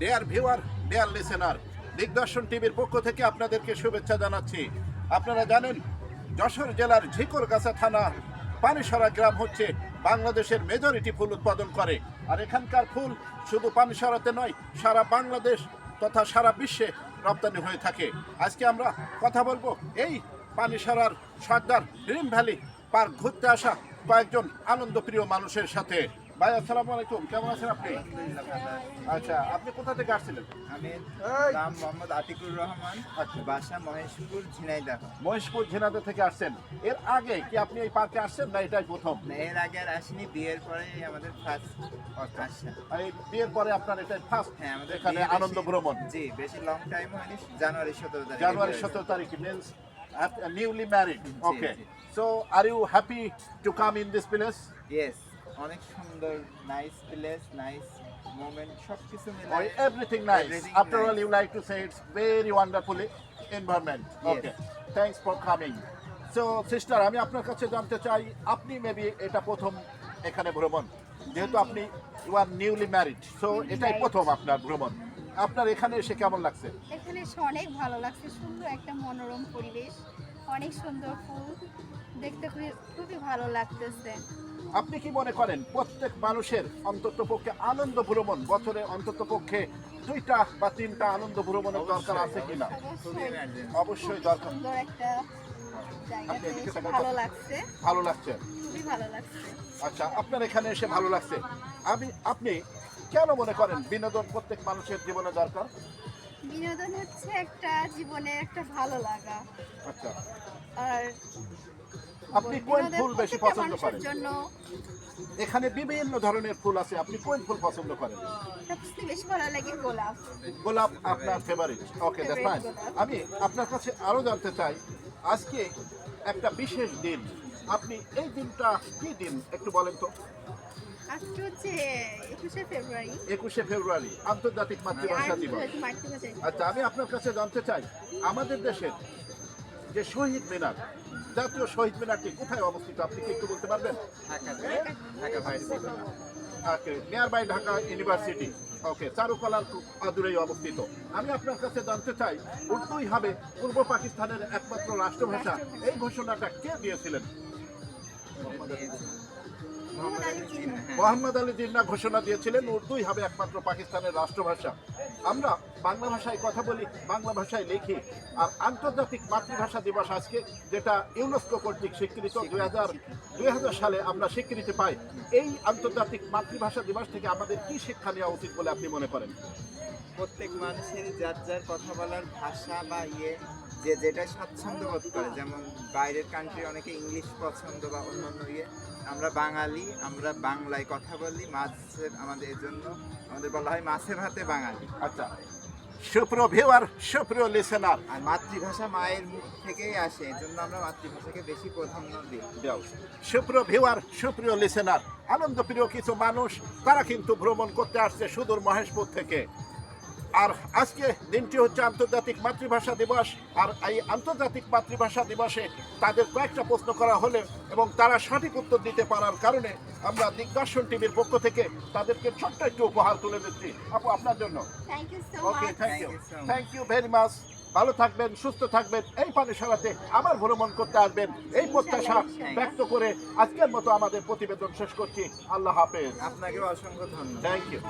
Dear viewer dear listener Digdarshan টিভির পক্ষ থেকে আপনাদেরকে শুভেচ্ছা জানাচ্ছি। আপনারা জানেন, যশোর জেলার ঝিকরগাছা থানা, পানিসরা গ্রাম হচ্ছে বাংলাদেশের মেজরিটি ফুল উৎপাদন করে। আর এখানকার ফুল শুধু পানিসরাতে নয়, সারা বাংলাদেশ তথা সারা বিশ্বে রপ্তানি হয়ে থাকে। আজকে আমরা কথা বলব এই পানিসরার সর্দার ড্রিম ভ্যালি পার্ক ঘুরতে আসা কয়েকজন আনন্দপ্রিয় মানুষের সাথে। ভাই আসসালামু আলাইকুম। কেমন আছেন আপনি? আচ্ছা আপনি কোথা থেকে আসছিলেন? আমি নাম মোহাম্মদ আতিকুর রহমান আচ্ছা। বাসা মহেশপুর ঝিনাইদহ। মহেশপুর ঝিনাইদহ থেকে আসছেন। এর আগে কি আপনি এই পার্কে আসছেন না এটাই প্রথম? এর আগে আর আসিনি বিয়ের পরে আমাদের ফার্স্ট আসা এই বিয়ের পরে আপনার এটাই ফার্স্ট হ্যাঁ আমাদের এখানে আনন্দ ভ্রমণ? জি বেশি লং টাইম হয়নি জানুয়ারি সতেরো তারিখ জানুয়ারি সতেরো তারিখ means newly married G, okay. So are you happy to come in this place yes অনেক সুন্দর নাইস প্লেস নাইস মোমেন্ট সব কিছু মিলে nice. Everything After all, nice. you like to say it's very wonderful environment. Yes. Okay. Thanks for coming. আমি আপনার কাছে জানতে চাই আপনি মেবি এটা প্রথম এখানে ভ্রমণ যেহেতু আপনি you are newly married so এটাই প্রথম আপনার ভ্রমণ আপনার এখানে এসে কেমন লাগছে এখানে এসে অনেক ভালো লাগছে সুন্দর একটা মনোরম পরিবেশ অনেক সুন্দর ফুল। দেখতে খুবই খুবই ভালো লাগতেছে। আপনি কি মনে করেন প্রত্যেক মানুষের অন্তত পক্ষে আনন্দ ভ্রমণ বছরে অন্তত পক্ষে দুইটা বা তিনটা আনন্দ ভ্রমণের দরকার আছে কিনা? অবশ্যই। দরকার। সুন্দর একটা। ভালো লাগছে। ভালো লাগছে? খুবই ভালো লাগছে। আচ্ছা আপনার এখানে এসে ভালো লাগছে। আমি আপনি কেন মনে করেন বিনোদন প্রত্যেক মানুষের জীবনে দরকার? বিনোদন হচ্ছে একটা জীবনের একটা ভালো লাগা। আচ্ছা। আর আপনি কোন ফুল বেশি পছন্দ করেন? এখানে বিভিন্ন ধরনের ফুল আছে আপনি কোন ফুল পছন্দ করেন? সবচেয়ে বেশি ভালো লাগে গোলাপ। গোলাপ আপনার ফেভারিট ওকে দ্যাটস ফাইন আমি আপনার কাছে আরও জানতে চাই আজকে একটা বিশেষ দিন। আপনি এই দিনটা কি দিন একটু বলেন তো? আজকে হচ্ছে একুশে ফেব্রুয়ারি। আন্তর্জাতিক মাতৃভাষা দিবস। আচ্ছা আমি আপনার কাছে জানতে চাই আমাদের দেশের যে শহীদ মিনার জাতীয় শহীদ মিনারটি কোথায় অবস্থিত? আপনি কি একটু বলতে পারবেন? Okay nearby Dhaka university okay চারুকলার আদুরেই অবস্থিত। আমি আপনার কাছে জানতে চাই উর্দুই হবে পূর্ব পাকিস্তানের একমাত্র রাষ্ট্রভাষা। এই ঘোষণাটা কে দিয়েছিলেন? মোহাম্মদ আলী জিন্না। ঘোষণা দিয়েছিলেন উর্দুই হবে একমাত্র পাকিস্তানের রাষ্ট্রভাষা। আমরা বাংলা ভাষায় কথা বলি বাংলা ভাষায় লিখি আর আন্তর্জাতিক মাতৃভাষা দিবস আজকে যেটা ইউনেস্কো কর্তৃক স্বীকৃত দুই হাজার দুই হাজার সালে আমরা স্বীকৃতি পাই। এই আন্তর্জাতিক মাতৃভাষা দিবস থেকে আমাদের কি শিক্ষা নেওয়া উচিত বলে আপনি মনে করেন? প্রত্যেক মানুষের যার যার কথা বলার ভাষা বা ইয়ে যে যেটা স্বাচ্ছন্দ্য বোধ করে যেমন বাইরের কান্ট্রি অনেকে ইংলিশ পছন্দ বা অন্যান্য ইয়ে আমরা বাঙালি আমরা বাংলায় কথা বলি মাছের আমাদের জন্য আমাদের বলা হয় মাছে ভাতে বাঙালি। আচ্ছা। সুপ্রিয় ভিউয়ার সুপ্রিয় লিসেনার আর মাতৃভাষা মায়ের মুখ থেকেই আসে এই জন্য আমরা মাতৃভাষাকে বেশি প্রাধান্য দিই। সুপ্রিয় ভিউয়ার সুপ্রিয় লিসেনার আনন্দপ্রিয় কিছু মানুষ তারা কিন্তু ভ্রমণ করতে আসছে সুদূর মহেশপুর থেকে। আর আজকে দিনটি হচ্ছে আন্তর্জাতিক মাতৃভাষা দিবস। আর এই আন্তর্জাতিক মাতৃভাষা দিবসে তাদের কয়েকটা প্রশ্ন করা হলে এবং তারা সঠিক উত্তর দিতে পারার কারণে আমরা দিগদর্শন টিভির পক্ষ থেকে তাদেরকে ছোট্ট একটু উপহার তুলে দিচ্ছি। আপু আপনার জন্য। You okay thank you you. So much. Thank you very much ভালো থাকবেন সুস্থ থাকবেন এই পানিশালাতে আবার ভ্রমণ করতে আসবেন। এই প্রত্যাশা ব্যক্ত করে আজকের মতো আমাদের প্রতিবেদন শেষ করছি। আল্লাহ হাফেজ। আপনাকেও অসংখ্য ধন্যবাদ। Thank you